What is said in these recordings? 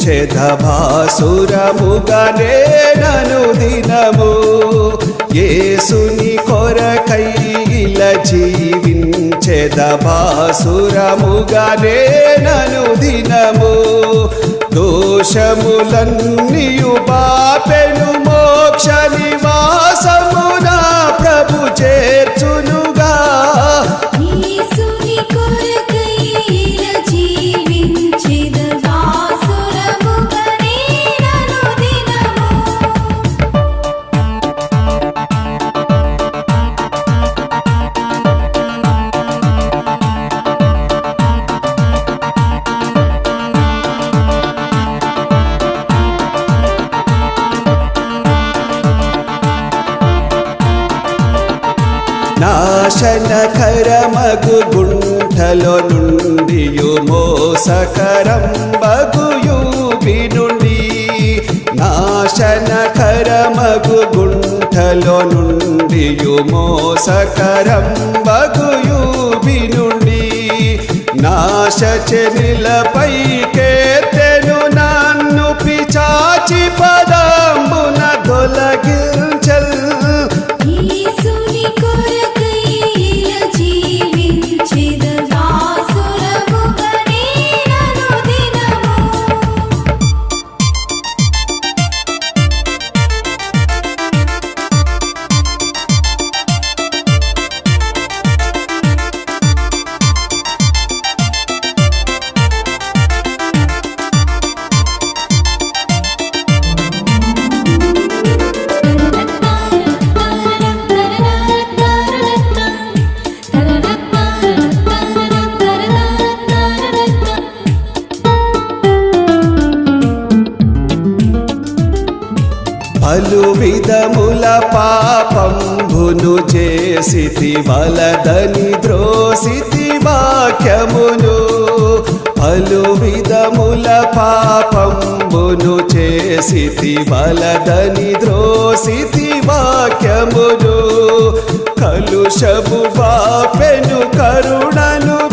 జీవించెదభాసురముగనే నను దినము. ఏసుని కొరకై ఇలా జీవించెదభాసురముగనే నను దినము. దోషములన్నీయు బాపెను మోక్ష నివాసమున ప్రభు చేర్చును. నాశనకరమగు గుంఠలో నుండియు మోసకరం బగుయూబి నుండి నాశనకరమగు గుంఠలో నుండియు మోసకరం బగుయూబి నుండి నాశచనిలపై కేతెను నన్ను పిచాచి పదంబున దొలగిల్చల్ విధముల పాపంబును చేసితి వలదని ద్రోసితి వాక్యమును. పలు విధముల పాపంబును చేసితి వలదని ద్రోసితి వాక్యమును. కలుషము పాపెను కరుణను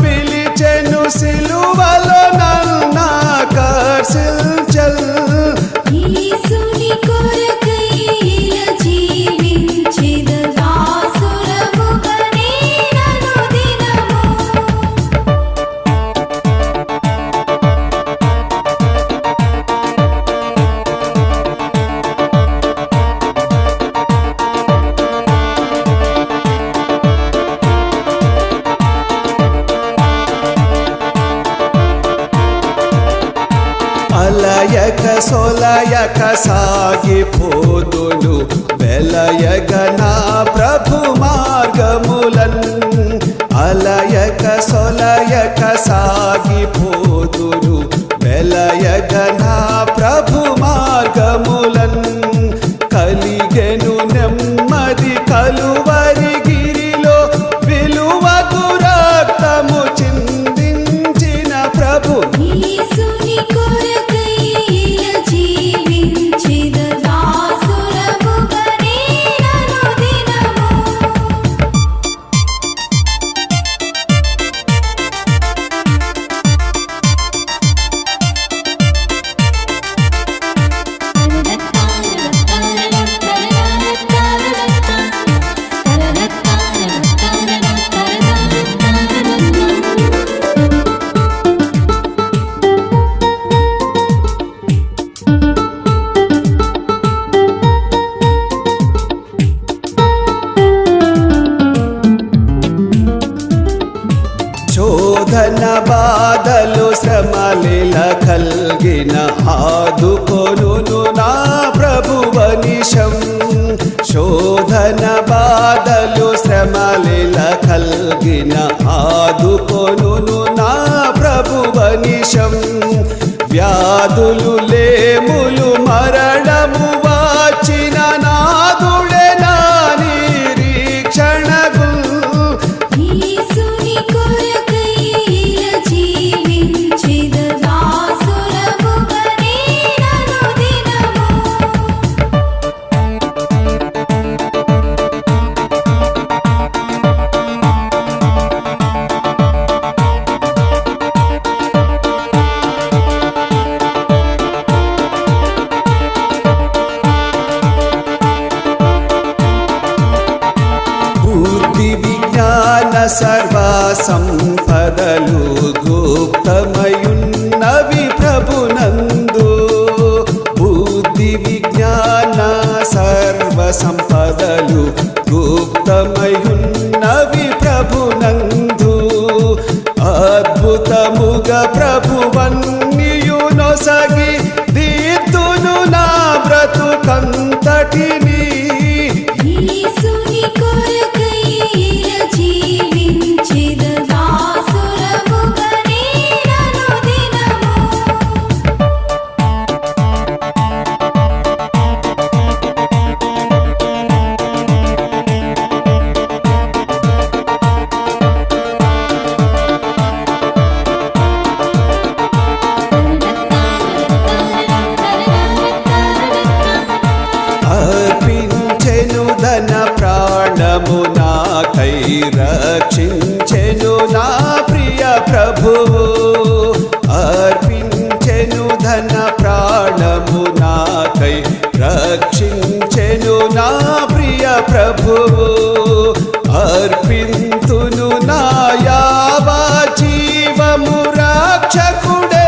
సొలయక సాగిపోదును వెలయగ నా ప్రభు మార్గములన్. అలయక సొలయక సాగిపోదును వెలయగ నా ప్రభు మార్గము శోధన బాధలు శ్రమలిల కల్గిన ఆదుకొను నా ప్రభువనిషం శోధన బాధలు శ్రమలిల కల్గిన ఆదుకొను నా ప్రభువనిషం వ్యాధులు లేము సర్వ సంపదలు గుప్తమయున్నవి ప్రభునందు. బుద్ధి విజ్ఞాన సర్వ సంపదలు గుప్తమయున్నవి ప్రభునందు. అద్భుతముగ ప్రభువన్నియునొసగి దీతును నా బ్రతుకంతటిని అర్పించెను నా ప్రియ ప్రభువు అర్పించెను ధన ప్రాణము నాకై. రక్షించెను నా ప్రియ ప్రభువు అర్పింతును నా జీవము రక్షకుడే.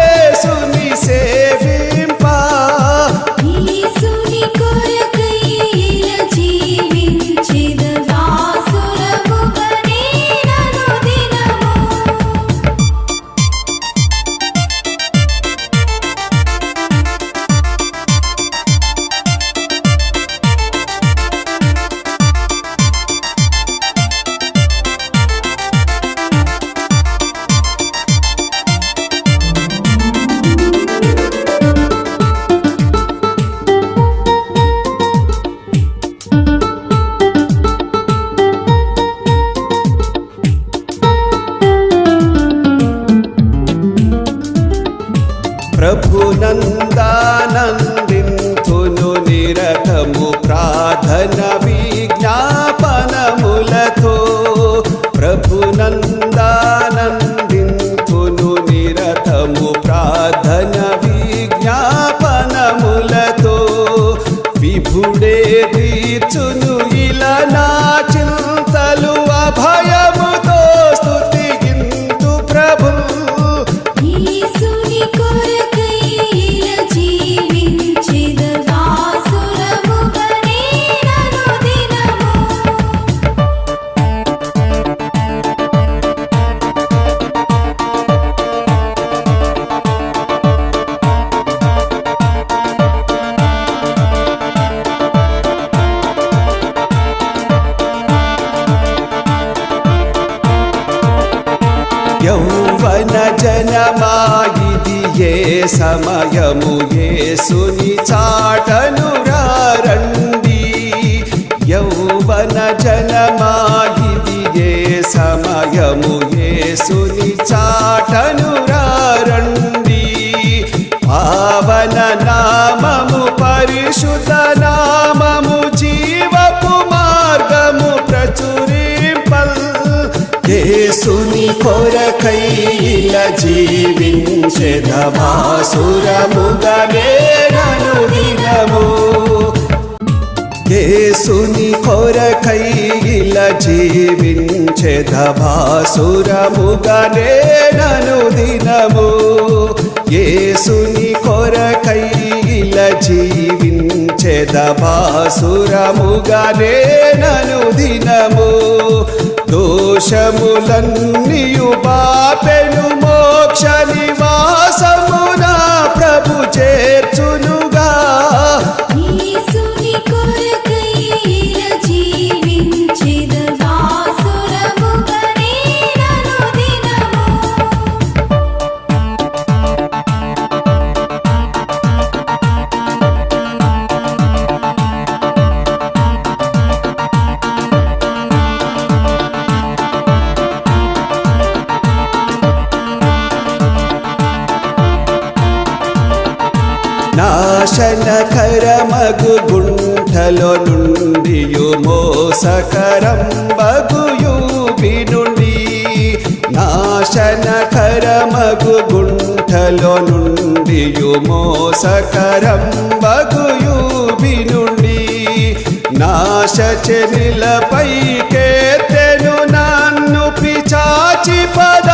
ప్రభునందానందింతును యౌవన జనమాయిది ఏ సమయము యేసుని చాటను రండి యౌవన జనమాయిది ఏ సమయము యేసుని చాటను రండి పావన నామము పరిశుద్ధ యేసుని కొరకైల జీవించెదమాసురముగనే నను యేసుని కొరకైల జీవించెదమాసురముగనే నను దినము యేసుని కొరకైల జీవించెదమాసురముగనే నను దినము దోషములన్నీయు బాపెను నాశనకరమగు గుంఠలో నుండి మోసకరం బగుయూబి నుండి నాశనకరమగు గుంఠలో నుండి మోసకరం బగుయూబి నుండి నాశచనిలపై తెను నన్ను పిచాచి పద